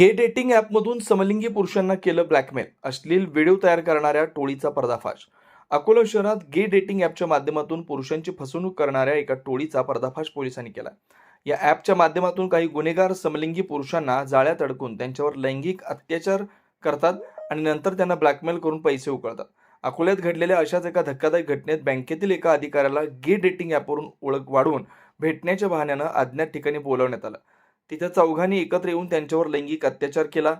Gay dating ॲपमधून समलिंगी पुरुषांना केलं ब्लॅकमेल अश्लील व्हिडिओ तयार करणाऱ्या टोळीचा पर्दाफाश. अकोला शहरात गे डेटिंग ॲपच्या माध्यमातून पुरुषांची फसवणूक करणाऱ्या एका टोळीचा पर्दाफाश पोलिसांनी केला. या ॲपच्या माध्यमातून काही गुन्हेगार समलिंगी पुरुषांना जाळ्यात अडकून त्यांच्यावर लैंगिक अत्याचार करतात आणि नंतर त्यांना ब्लॅकमेल करून पैसे उकळतात. अकोल्यात घडलेल्या अशाच एका धक्कादायक घटनेत बँकेतील एका अधिकाऱ्याला गे डेटिंग ॲपवरून ओळख वाढवून भेटण्याच्या बहाण्यानं अज्ञात ठिकाणी बोलावण्यात आलं. तिथे चौघांनी एकत्र येऊन त्यांच्यावर लैंगिक अत्याचार केला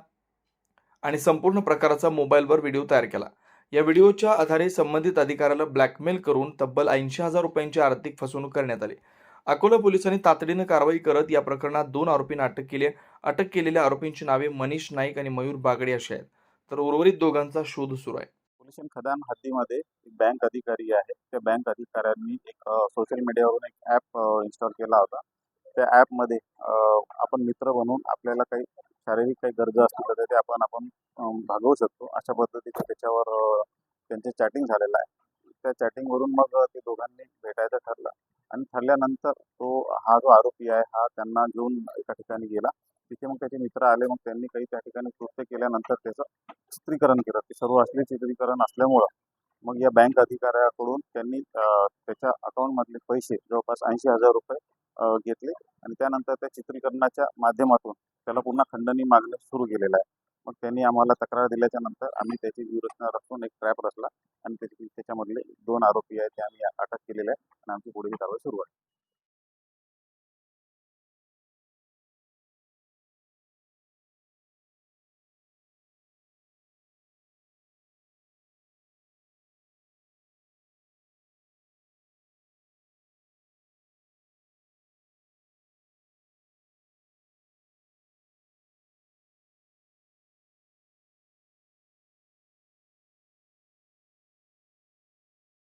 आणि संपूर्ण प्रकाराचा मोबाईलवर व्हिडिओ तयार केला. या व्हिडिओच्या आधारे संबंधित अधिकाऱ्याला ब्लॅकमेल करून तब्बल ऐंशी हजार रुपयांची आर्थिक फसवणूक करण्यात आली. अकोला पोलिसांनी तातडीनं कारवाई करत या प्रकरणात दोन आरोपींना अटक केली अटक केलेल्या आरोपींची नावे मनीष नाईक आणि मयूर बागडे अशी आहेत. तर उर्वरित दोघांचा शोध सुरू आहे. पोल्युशन खदान हद्दीमध्ये एक बँक अधिकारी आहे. त्या बँक अधिकाऱ्यांनी एक सोशल मीडियावरून एक ॲप इन्स्टॉल केला होता. त्या ॲपमध्ये आपण मित्र बनून आपल्याला काही शारीरिक काही गरजा असतील तर ते आपण आपण भागवू शकतो. अशा पद्धतीचं त्याच्यावर त्यांचे चॅटिंग झालेलं आहे. त्या चॅटिंगवरून मग ते दोघांनी भेटायचं ठरलं. आणि ठरल्यानंतर तो हा जो आरोपी आहे हा त्यांना घेऊन एका ठिकाणी गेला. तिथे मग त्याचे मित्र आले. मग त्यांनी काही त्या ठिकाणी कृत्य केल्यानंतर त्याचं चित्रीकरण केलं. ते सर्व असले चित्रीकरण असल्यामुळं मग या बँक अधिकाऱ्याकडून त्यांनी त्याच्या अकाउंटमधले पैसे जवळपास ऐंशी हजार रुपये घेतले आणि त्यानंतर त्या चित्रीकरणाच्या माध्यमातून त्याला पुन्हा खंडणी मागणं सुरू केलेलं आहे. मग त्यांनी आम्हाला तक्रार दिल्याच्या नंतर आम्ही त्याची व्यूहरचना रचून एक ट्रॅप रचला आणि त्याची त्याच्यामधले दोन आरोपी आहेत ते आम्ही अटक केलेले आहे आणि आमची पुढील कारवाई सुरू आहे.